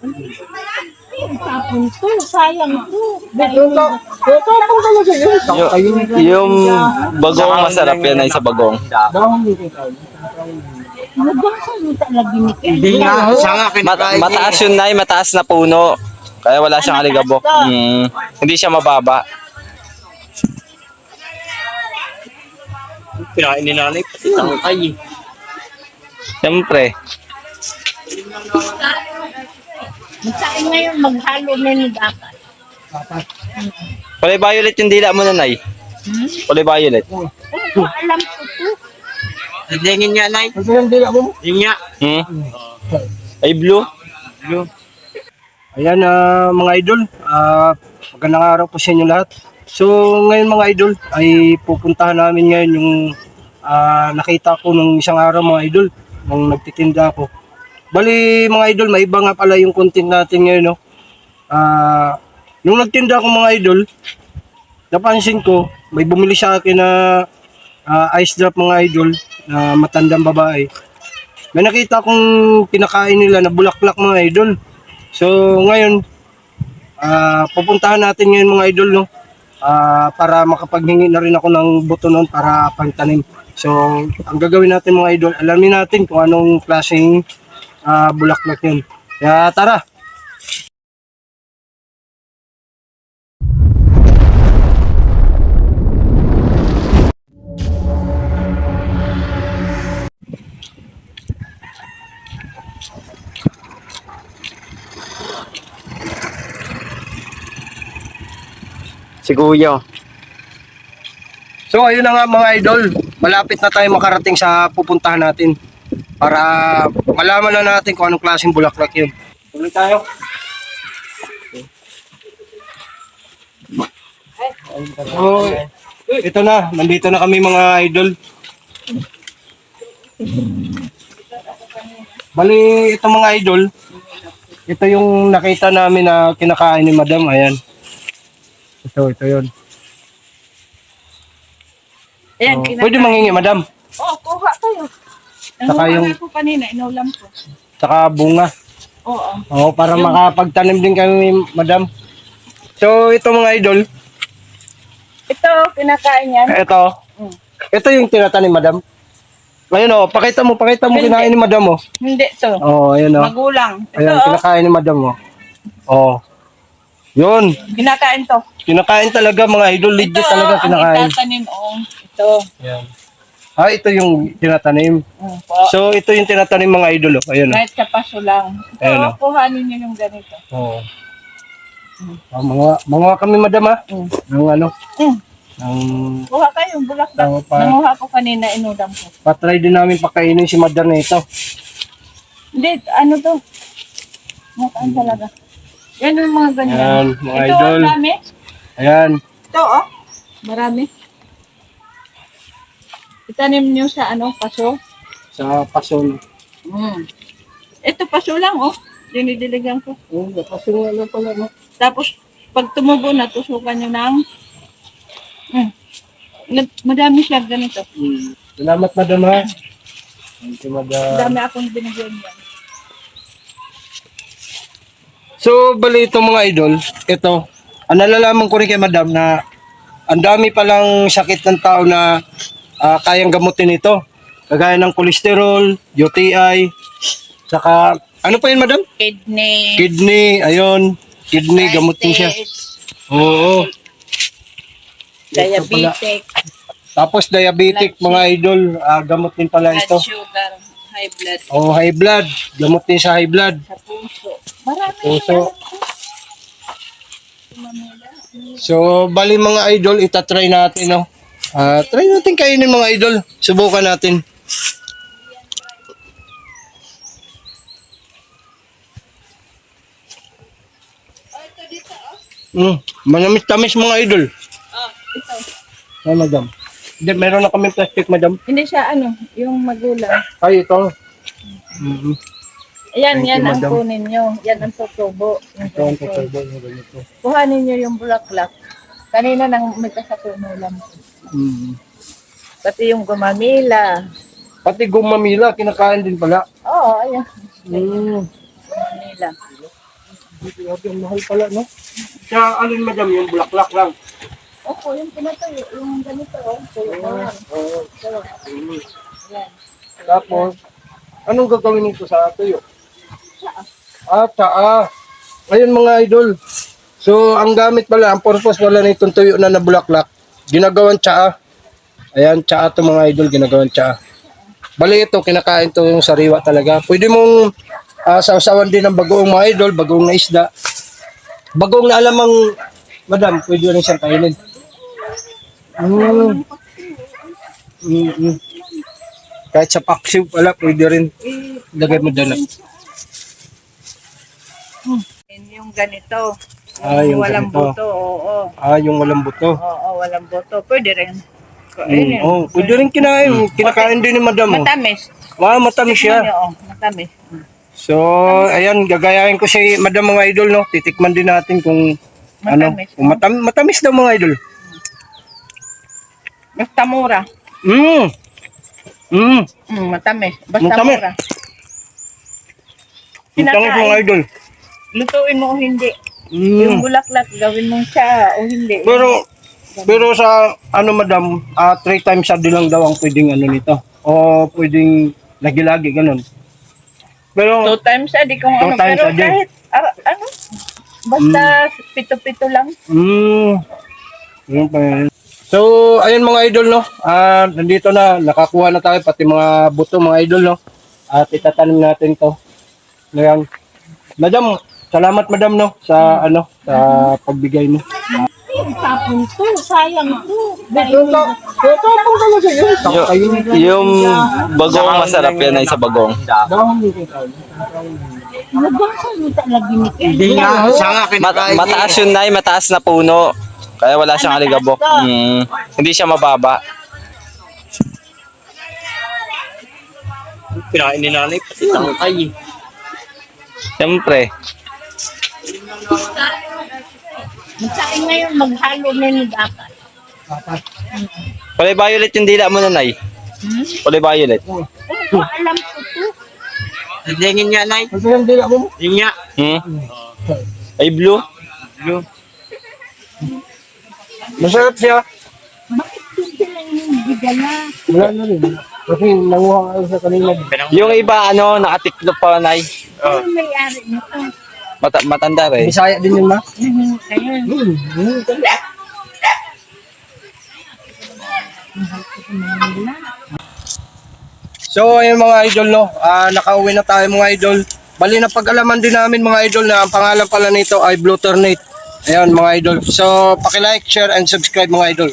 Tapon to, sayang to. Yung tapang talaga yun. Yung, yung bagong masarap yan ay sa bagong. Tayo. Nabasa mo talaga ni Ken. Hindi nga, siya nga Ma- kinakain. mataas yun na mataas na puno. Kaya wala siyang aligabok. Mm, hindi siya mababa. Kinain ni nanay, pati tangkay. Siyempre. Saan ngayon maghalo na ni dapat? Kulay violet yung dila mo nanay. Hmm? Kulay violet. Oh, alam ko to. Tingin nga, nay. Ano yung dila mo? Yung nga. Hmm? Ay blue. Ayan ah, mga idol, ah, magandang araw po sa inyo lahat. So ngayon mga idol ay pupuntahan namin ngayon yung ah, nakita ko nung isang araw mga idol nung nagtitinda ako. Bali mga idol, may iba nga pala yung content natin ngayon no. Ah, nung nagtinda ako mga idol, napansin ko may bumili sa akin na ah, ice drop mga idol na matandang babae. May nakita kong pinakain nila na bulaklak mga idol. So ngayon, ah pupuntahan natin ngayon mga idol no. Ah, para makapaghingi na rin ako ng buto noon para pangtanim. So ang gagawin natin mga idol, alamin natin kung anong klaseng ah, bulaklak yun. Kaya tara, Si Kuya. So ayun na nga mga idol, malapit na tayo makarating sa pupuntahan natin para malaman na natin kung anong klaseng bulaklak yun. Tuloy tayo. So, ito na, nandito na kami mga idol. Bali, ito mga idol, ito yung nakita namin na kinakain ni madam, ayan. Ito, ito yun. Ayan, Oh, kina- pwede mangingi, madam. Oh, kuha kayo. Saka Ang yung- ko kanina, inulam ko. Saka bunga. Oo. Oo, para makapagtanim din kami, madam. So, ito mga idol, Ito, kinakain yan. ito. Mm. Ito yung tinatanim, madam. Ngayon, oh, pakita mo, pakita mo Hindi. kinain ni madam, oh. Hindi to. Oh, ayun, oh. Magulang. Ito, Ayan, oh, kinakain ni madam, oh. Oh. Yun, kinakain to. kinakain talaga mga idol, legit ito, talaga ang kinakain. itatanim, oh. Ito. Yan. Ah, ito yung tinatanim. Mm, po. So, ito yung tinatanim mga idol, oh. Ayun, oh. Kahit sa paso lang. Ito, Ayan, oh, kuhanin nyo yung ganito. Oh. Ah, mga, mga kami, madam, ah. Mm. Ng ano, Mm. ng Kuha kayo, bulaklak. Oo, pa- Nanguha ko kanina, inulam ko. patry din namin pakainin si madam na ito. Hindi, ano to? Mukaan talaga. Yan yung mga ganyan. Yan, mga Ito, idol. ang dami. Ayan. Ito, oh. Marami. Itanim nyo sa ano, paso. Sa pason. Mm. Ito, paso lang, oh. Dinidiligan ko. Oh, pason nga lang pala, no? Tapos, pag tumubo na, tusukan nyo ng... Mm. Madami siya ganito. Hmm. Salamat, madam, ha? Thank you, madam. Madami akong binigyan yan. So, bali ito mga idol, ito, ang nalalaman ko rin kay madam na ang dami palang sakit ng tao na ah, kayang gamutin ito. Kagaya ng kolesterol, UTI, saka, ano pa yun madam? Kidney. Kidney, ayun, kidney, gamutin siya. Oo. Diabetic. Tapos diabetic mga idol, ah, gamot din pala ito. Blood sugar. High blood. Oh, high blood, gamot din sa high blood. Sa puso. Marami. Puso. So, bali mga idol, itatry natin, no? Ah, try natin kainin mga idol. Subukan natin. Mm, manamis-tamis mga idol. Oh, ito. Ah, madam. Hindi, meron na kami plastic, madam. Hindi siya ano, yung magulang. Ay, ito. Mhm. Ayan, Thank yan you, ang madam. kunin nyo. Yan ang tutubo. Yung Ito ang tutubo. Kuhanin nyo yung bulaklak. Kanina nang may kasatuno Mhm. Pati yung gumamila. Pati gumamila, kinakain din pala. Oo, ayan. Mm. Gumamila. Grabe, ang mahal pala, no? Sa alin, madam, yung bulaklak lang. Opo, yung pinatayo, yung ganito, oh. Na lang. Oo. Tapos, anong gagawin nito sa tuyo? Ah, tsaa. Ayun mga idol. So, ang gamit pala, ang purpose pala nitong tuyo na nabulaklak, ginagawan tsaa. Ayan, tsaa to mga idol, ginagawan tsaa. Bali ito, kinakain to yung sariwa talaga. Pwede mong uh, sausawan din ng bagoong mga idol, bagoong na isda. Bagoong na alamang, madam, pwede rin siyang kainin. Mm. Mm, mm. Kahit sa paksiw pala, pwede rin. Lagay mo doon. Yan Yung ganito. Ah, yung walang ganito. buto, oo. Ah, yung walang buto. Oo, walang buto. Pwede rin. Mm, Kainin. oh, pwede rin kinain. Kinakain din ni madam. Oh. Matamis. Ah, matamis siya. Oo, matamis. So, ayan, gagayahin ko si madam mga idol, no? Titikman din natin kung ano. Matamis. Kung matam matamis daw mga idol. Basta mura. Mm. Mm. Mm, matamis. Basta Matamis. mura. Matamis mga Kinakain. idol. Lutuin mo o hindi. Yung Mm. bulaklak, gawin mong siya o hindi. Pero, pero sa, ano madam, ah, three times a day lang daw ang pwedeng ano nito. O pwedeng lagi-lagi, ganun. Pero, Two times a day kung Two ano. times Pero a day. kahit, ar- ano, basta pito-pito lang. Mm. Yun pa yun. So, ayun mga idol, no? Ah, nandito na, nakakuha na tayo, pati mga buto, mga idol, no? At itatanim natin to. Ngayon. Madam, salamat madam, no? Sa, ano, sa pagbigay mo. Tapon to, sayang to. Tapos talaga yun. Yung, yung bagong masarap yan ay sa bagong. Nabasa mo talaga ni Hindi nga, siya nga Mat- mataas yun na, mataas na puno. Kaya wala siyang aligabok. Mm, hindi siya mababa. Kinain ni nanay, pati tangkay. Siyempre. Magsain ngayon, maghalo na ni dapat. Kulay violet yung dila mo nanay. Kulay violet. Ano ko alam ko to? Sadingin niya, nay. Ano yung dila mo? Yun nga. Hmm? Ay blue. Blue. Masarap siya. Bakit hindi lang yung bigala? Wala na rin. Kasi nanguha ka sa kanina. Yung iba ano, nakatiklop pa nay. Ano may-ari nito? Mata- matanda rin. Bisaya din yun, ma? Mhm, Kaya, Hmm. hmm. So, ayun mga idol, no? Ah, nakauwi na tayo mga idol. Bali na pag-alaman din namin mga idol na ang pangalan pala nito ay Blue Ternate. Ayun mga idol. So, paki-like, share, and subscribe mga idol.